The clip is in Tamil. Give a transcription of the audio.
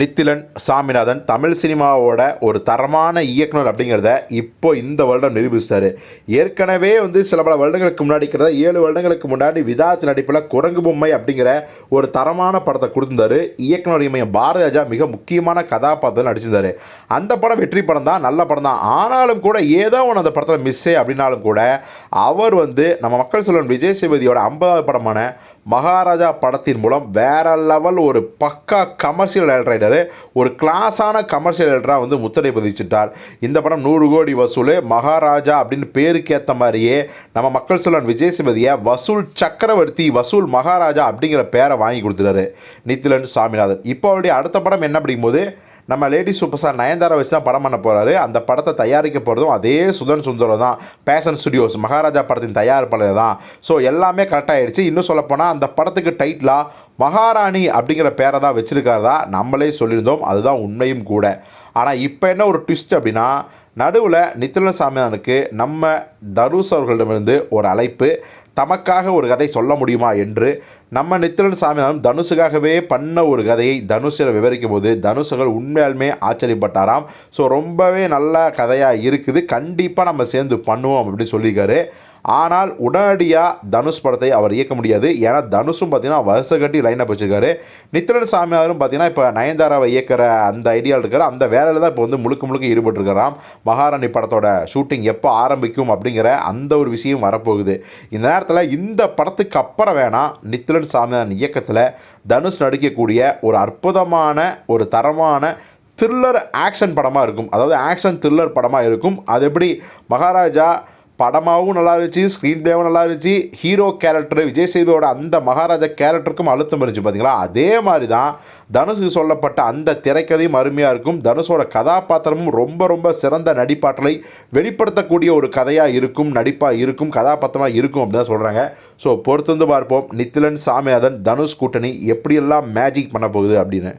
நித்திலன் சாமிநாதன் தமிழ் சினிமாவோட ஒரு தரமான இயக்குனர் அப்படிங்கிறத இப்போ இந்த வருடம் நிரூபிச்சிட்டாரு. ஏற்கனவே வந்து சில பல வருடங்களுக்கு முன்னாடி கிட்டத்தட்ட ஏழு வருடங்களுக்கு முன்னாடி விதாத் நடிப்பில் குரங்கு பொம்மை அப்படிங்கிற ஒரு தரமான படத்தை கொடுத்துருந்தாரு. இயக்குனர் இமயம் பாரதிராஜா மிக முக்கியமான கதாபாத்திரம் நடிச்சிருந்தாரு. அந்த படம் வெற்றி படம் தான் நல்ல படம் தான். ஆனாலும் கூட ஏதோ ஒன்று அந்த படத்தில் மிஸ்ஸே அப்படின்னாலும் கூட அவர் வந்து நம்ம மக்கள் செல்வன் விஜய் சேபதியோட ஐம்பதாவது படமான மகாராஜா படத்தின் மூலம் வேற லெவல் ஒரு பக்கா கமர்ஷியல் ரைடரு ஒரு கிளாஸான கமர்ஷியல் ரைடராக வந்து முத்திரை பதிச்சிட்டார். இந்த படம் நூறு கோடி வசூல். மகாராஜா அப்படின்னு பேருக்கு ஏற்ற மாதிரியே நம்ம மக்கள் செல்வன் விஜய் சேதுபதியை வசூல் சக்கரவர்த்தி வசூல் மகாராஜா அப்படிங்கிற பேரை வாங்கி கொடுத்துட்டாரு. நித்திலன் சாமிநாதன். இப்போ அவருடைய அடுத்த படம் என்ன அப்படிங்கும்போது நம்ம லேடி சூப்பர் ஸ்டார் நயன்தாரா வச்சு தான் படம் பண்ண போகிறாரு அந்த படத்தை தயாரிக்க போகிறதும் அதே சுதன் சுந்தரம் தான். பேஷன் ஸ்டுடியோஸ் மகாராஜா படத்தின் தயாரிப்பாளர் தான். ஸோ எல்லாமே கரெக்டாக ஆயிடுச்சு. இன்னும் சொல்லப்போனால் அந்த படத்துக்கு டைட்டிலாக மகாராணி அப்படிங்கிற பேரை தான் வச்சிருக்காரதா நம்மளே சொல்லியிருந்தோம். அதுதான் உண்மையும் கூட. ஆனால் இப்போ என்ன ஒரு ட்விஸ்ட் அப்படின்னா நடுவில் நித்திலன் சாமியானுக்கு நம்ம தனுஷ் அவர்களிடமிருந்து ஒரு அழைப்பு. தமக்காக ஒரு கதை சொல்ல முடியுமா என்று நம்ம நித்திரன் சாமிநாதன் தனுஷுக்காகவே பண்ண ஒரு கதையை தனுஷில் விவரிக்கும் போது தனுஷர்கள் உண்மையாலுமே ஆச்சரியப்பட்டாராம். ஸோ ரொம்பவே நல்ல கதையாக இருக்குது. கண்டிப்பாக நம்ம சேர்ந்து பண்ணுவோம் அப்படின்னு சொல்லியிருக்காரு. ஆனால் உடனடியாக தனுஷ் படத்தை அவர் இயக்க முடியாது. ஏன்னா தனுஷும் பார்த்தீங்கன்னா வருஷ கட்டி லைனப் வச்சிருக்காரு. நித்திரன் சாமியாரும் பார்த்தீங்கன்னா இப்போ நயன்தாராவை இயக்கிற அந்த ஐடியாவில் இருக்கிற அந்த வேலையில் தான் இப்போ வந்து முழுக்க முழுக்க ஈடுபட்டிருக்கிறாராம் மகாராணி படத்தோட ஷூட்டிங் எப்போ ஆரம்பிக்கும் அப்படிங்கிற அந்த ஒரு விஷயம் வரப்போகுது. இந்த நேரத்தில் இந்த படத்துக்கு அப்புறம் வேணால் நித்திரன் சாமியான் இயக்கத்தில் தனுஷ் நடிக்கக்கூடிய ஒரு அற்புதமான ஒரு தரமான த்ரில்லர் ஆக்ஷன் படமாக இருக்கும். அதாவது ஆக்ஷன் த்ரில்லர் படமாக இருக்கும். அது எப்படி மகாராஜா படமாகவும் நல்லா இருந்துச்சு ஸ்க்ரீன் பிளேவும் நல்லா இருந்துச்சு ஹீரோ கேரக்டர் விஜய் சேதுவோட அந்த மகாராஜா கேரக்டருக்கும் அழுத்தம் இருந்துச்சு பார்த்தீங்களா அதே மாதிரி தான் தனுஷுக்கு சொல்லப்பட்ட அந்த திரைக்கதையும் அருமையாக இருக்கும். தனுஷோட கதாபாத்திரமும் ரொம்ப ரொம்ப சிறந்த நடிப்பாற்றலை வெளிப்படுத்தக்கூடிய ஒரு கதையாக இருக்கும் நடிப்பாக இருக்கும் கதாபாத்திரமாக இருக்கும் அப்படின்னு தான் சொல்கிறாங்க ஸோ பொறுத்து வந்து பார்ப்போம். நித்திலன் சாமிநாதன் தனுஷ் கூட்டணி எப்படியெல்லாம் மேஜிக் பண்ண போகுது அப்படின்னு.